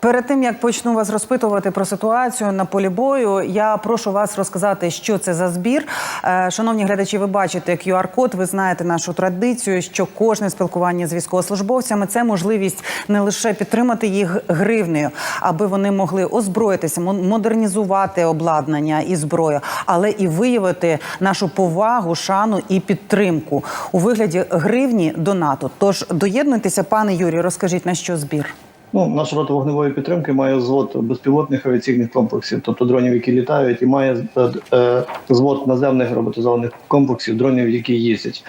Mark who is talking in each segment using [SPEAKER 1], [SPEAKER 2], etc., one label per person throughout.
[SPEAKER 1] Перед тим як почну вас розпитувати про ситуацію на полі бою, я прошу вас розказати, що це за збір. Е, Шановні глядачі, ви бачите QR-код, ви знаєте нашу традицію, що кожне спілкування з військовослужбовцями це можливість не лише підтримати їх гривнею, аби вони могли озброїтися, модернізувати обладнання і зброю, але і виявити нашу повагу, шану і підтримку у вигляді гривні до НАТО. Тож доєднуйтеся, пане Юрію, розкажіть на що збір.
[SPEAKER 2] Ну, наша рота вогневої підтримки має звод безпілотних авіаційних комплексів, тобто дронів, які літають, і має е, е, наземних роботизованих комплексів, дронів, які їздять.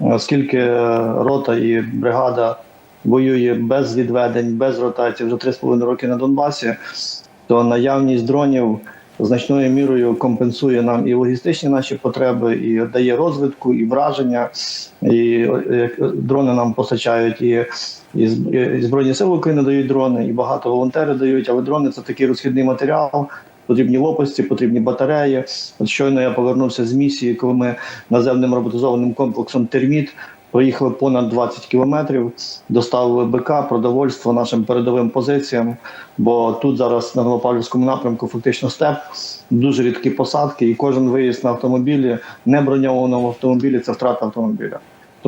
[SPEAKER 2] Оскільки е, рота і бригада воює без відведень, без ротації вже 3,5 роки на Донбасі, то наявність дронів значною мірою компенсує нам і логістичні наші потреби, і дає розвитку, і враження. І дрони нам постачають і, і і Збройні Сили України дають дрони, і багато волонтери дають. Але дрони це такий розхідний матеріал. Потрібні лопасті, потрібні батареї. От щойно я повернувся з місії, коли ми наземним роботизованим комплексом Терміт проїхали понад 20 кілометрів, доставили БК, продовольство нашим передовим позиціям. Бо тут зараз на Голопавлівському напрямку фактично степ, дуже рідкі посадки, і кожен виїзд на автомобілі, не броньованому автомобілі це втрата автомобіля.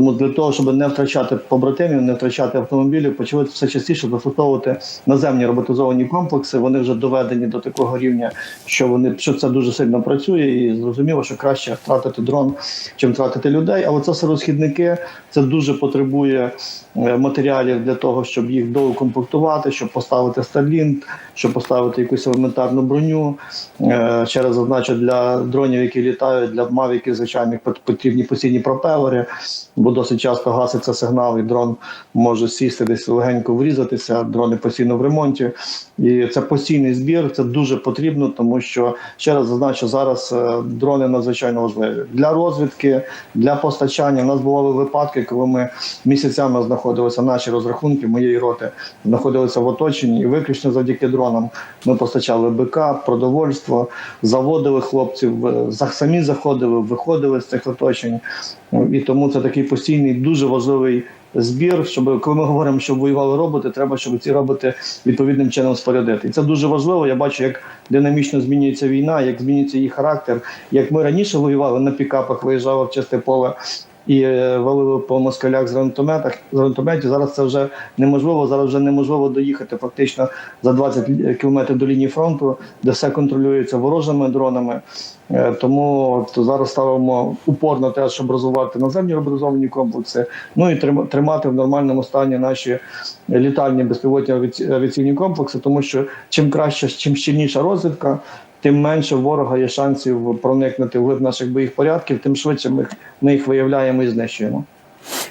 [SPEAKER 2] Тому для того, щоб не втрачати побратимів, не втрачати автомобілів, почали все частіше застосовувати наземні роботизовані комплекси. Вони вже доведені до такого рівня, що вони що це дуже сильно працює, і зрозуміло, що краще втратити дрон, чим втратити людей. Але це все розхідники, це дуже потребує е, матеріалів для того, щоб їх доукомплектувати, щоб поставити Starlink, щоб поставити якусь елементарну броню. Е, Ще раз зазначу для дронів, які літають, для мавіків звичайних пот- потрібні постійні пропелери, бо досить часто гаситься сигнал, і дрон може сісти десь легенько врізатися. Дрони постійно в ремонті. І це постійний збір. Це дуже потрібно, тому що ще раз зазначу, зараз е, дрони надзвичайно важливі для розвідки, для постачання. У нас бували випадки, коли ми місяцями знаходилися наші розрахунки моєї роти, знаходилися в оточенні, і виключно завдяки дронам ми постачали БК, продовольство, заводили хлопців, е, самі заходили, виходили з цих оточень. І тому це такий постійний, дуже важливий збір. Щоб коли ми говоримо, що воювали роботи, треба, щоб ці роботи відповідним чином спорядити. І це дуже важливо. Я бачу, як динамічно змінюється війна, як змінюється її характер. Як ми раніше воювали на пікапах, виїжджали в чисте поле. І е, валили по москалях з гранатометах з гранатометів. Зараз це вже неможливо. Зараз вже неможливо доїхати фактично за 20 лі- кілометрів до лінії фронту, де все контролюється ворожими дронами. Е, Тому от зараз ставимо упор на те, щоб розвивати наземні роботизовані комплекси, ну і трим- тримати в нормальному стані наші літальні безпілотні авіаці- авіаційні комплекси, тому що чим краще, чим щільніша розвідка, тим менше ворога є шансів проникнути в глиб наших боїх порядків, тим швидше ми їх виявляємо і знищуємо.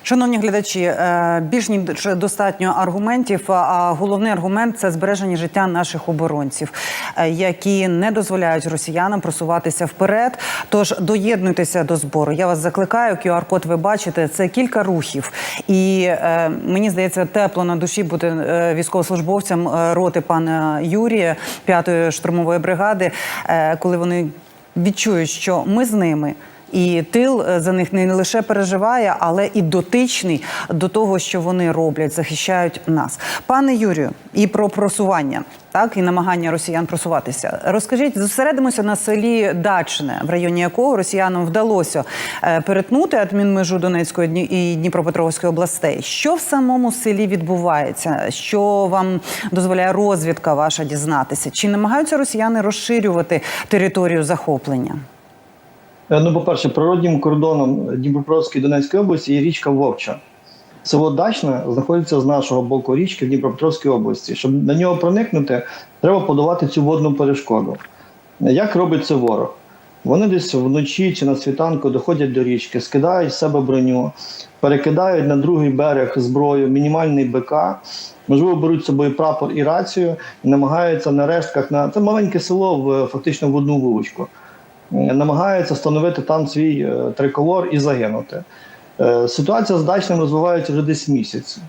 [SPEAKER 1] Шановні глядачі, е, більш ніж достатньо аргументів. А головний аргумент це збереження життя наших оборонців, е, які не дозволяють росіянам просуватися вперед. Тож доєднуйтеся до збору. Я вас закликаю. QR-код ви бачите. Це кілька рухів, і е, мені здається, тепло на душі буде військовослужбовцям роти пана Юрія, п'ятої штурмової бригади, коли вони відчують, що ми з ними. І тил е, за них не лише переживає, але і дотичний до того, що вони роблять, захищають нас. Пане Юрію, і про просування, так і намагання росіян просуватися. Розкажіть, зосередимося на селі Дачне, в районі якого росіянам вдалося е, перетнути адмінмежу Донецької і Дніпропетровської областей. Що в самому селі відбувається? Що вам дозволяє розвідка ваша дізнатися? Чи намагаються росіяни розширювати територію захоплення?
[SPEAKER 2] Е, Ну, по-перше, природнім кордоном Дніпропетровської Донецької області є річка Вовча. Село Дачне знаходиться з нашого боку річки в Дніпропетровській області. Щоб на нього проникнути, треба подолати цю водну перешкоду. Як робить це ворог? Вони десь вночі чи на світанку доходять до річки, скидають з себе броню, перекидають на другий берег зброю, мінімальний БК, можливо, беруть з собою прапор і рацію і намагаються на рештках на це маленьке село в фактично в одну вуличку намагаються встановити там свій е, триколор і загинути. Е, Ситуація з дачним розвивається вже десь місяць.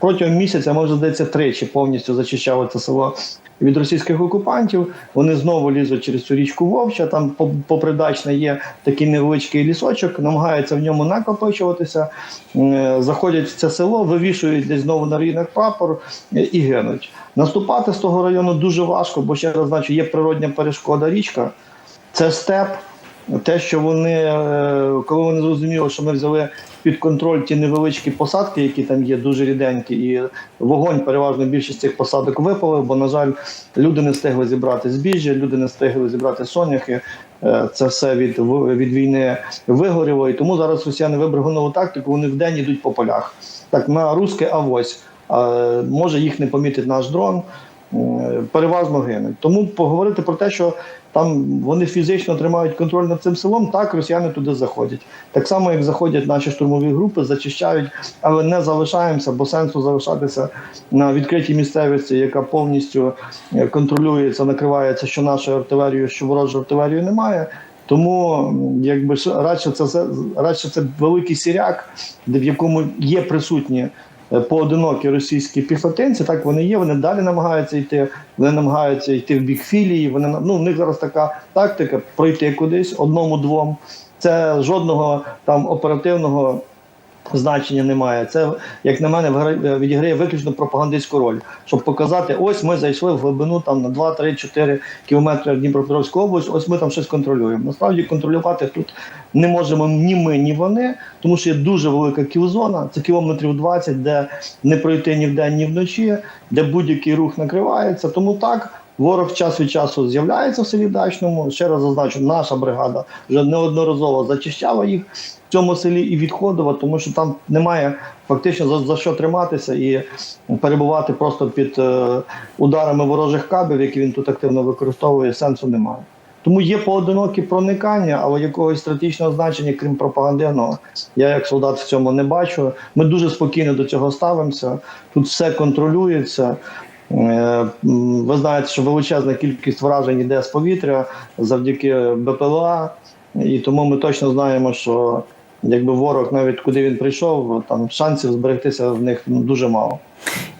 [SPEAKER 2] Протягом місяця, може, здається, тричі повністю зачищали це село від російських окупантів. Вони знову лізуть через цю річку Вовча. Там по- попри Дачне є такий невеличкий лісочок, намагаються в ньому накопичуватися, е, заходять в це село, вивішують десь знову на руїнах прапор е, і гинуть. Наступати з того району дуже важко, бо ще раз значу, є природня перешкода річка, це степ. Те, що вони, е, коли вони зрозуміли, що ми взяли під контроль ті невеличкі посадки, які там є, дуже ріденькі, і вогонь переважно більшість цих посадок випалив, бо, на жаль, люди не встигли зібрати збіжжя, люди не встигли зібрати соняхи. Е, Це все від, від війни вигоріло. І тому зараз росіяни вибрали нову тактику, вони вдень йдуть по полях. Так, на русське авось. Може їх не помітить наш дрон, переважно гинуть. Тому поговорити про те, що там вони фізично тримають контроль над цим селом, так росіяни туди заходять. Так само, як заходять наші штурмові групи, зачищають, але не залишаємося, бо сенсу залишатися на відкритій місцевості, яка повністю е, контролюється, накривається що нашою артилерією, що ворожою артилерією немає. Тому якби радше це радше це великий сіряк, в якому є присутні е, поодинокі російські піхотинці. Так вони є. Вони далі намагаються йти. Вони намагаються йти в бік філії. Вони ну, в них зараз така тактика пройти кудись одному-двом. Це жодного там оперативного значення немає. Це, як на мене, відіграє виключно пропагандистську роль, щоб показати, ось ми зайшли в глибину там на 2, 3, 4 кілометри в Дніпропетровську область, ось ми там щось контролюємо. Насправді контролювати тут не можемо ні ми, ні вони, тому що є дуже велика кілзона, це кілометрів 20, де не пройти ні вдень, ні вночі, де будь-який рух накривається. Тому так. Ворог час від часу з'являється в селі Дачному. Ще раз зазначу, наша бригада вже неодноразово зачищала їх в цьому селі і відходила, тому що там немає фактично за, за що триматися і перебувати просто під е, ударами ворожих кабів, які він тут активно використовує, сенсу немає. Тому є поодинокі проникання, але якогось стратегічного значення, крім пропагандивного, я як солдат в цьому не бачу. Ми дуже спокійно до цього ставимося. Тут все контролюється. Е, Ви знаєте, що величезна кількість вражень йде з повітря завдяки БПЛА, і тому ми точно знаємо, що якби ворог, навіть куди він прийшов, там шансів зберегтися в них дуже мало.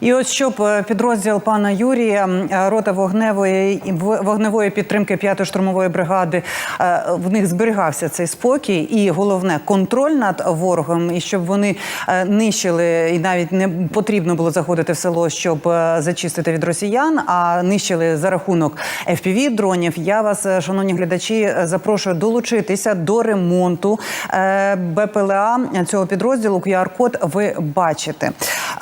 [SPEAKER 1] І от щоб е, підрозділ пана Юрія, е, рота вогневої вогневої підтримки 5-ї штурмової бригади, е, в них зберігався цей спокій, і головне контроль над ворогом, і щоб вони нищили, і навіть не потрібно було заходити в село, щоб зачистити від росіян, а нищили за рахунок fpv дронів. Я вас, шановні глядачі, запрошую долучитися до ремонту БПЛА цього підрозділу. QR-код ви бачите.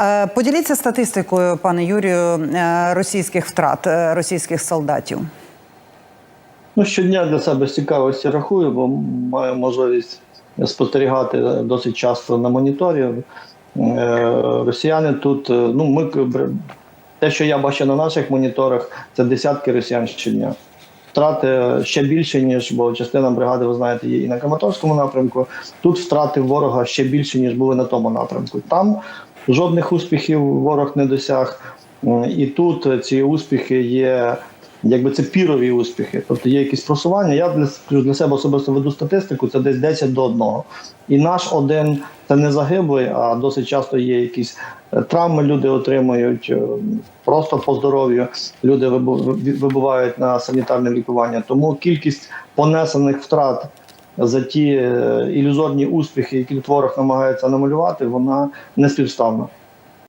[SPEAKER 1] Е, Поділіться статистикою, пане Юрію, е, російських втрат е, російських солдатів.
[SPEAKER 2] Ну, щодня для себе з цікавості рахую, бо маю можливість спостерігати досить часто на моніторі. Е, Росіяни тут, ну, ми те, що я бачу на наших моніторах, це десятки росіян щодня. Втрати ще більше, ніж, бо частина бригади, ви знаєте, є і на Краматорському напрямку. Тут втрати ворога ще більше, ніж були на тому напрямку. Там жодних успіхів ворог не досяг. І тут ці успіхи є якби це пірові успіхи, тобто є якісь просування. Я для, для себе особисто веду статистику, це десь 10 до 1. І наш один це не загиблий, а досить часто є якісь е, травми, люди отримують е, просто по здоров'ю. Люди вибу- вибувають на санітарне лікування. Тому кількість понесених втрат за ті е, ілюзорні успіхи, які ворог намагається намалювати, вона не співставна.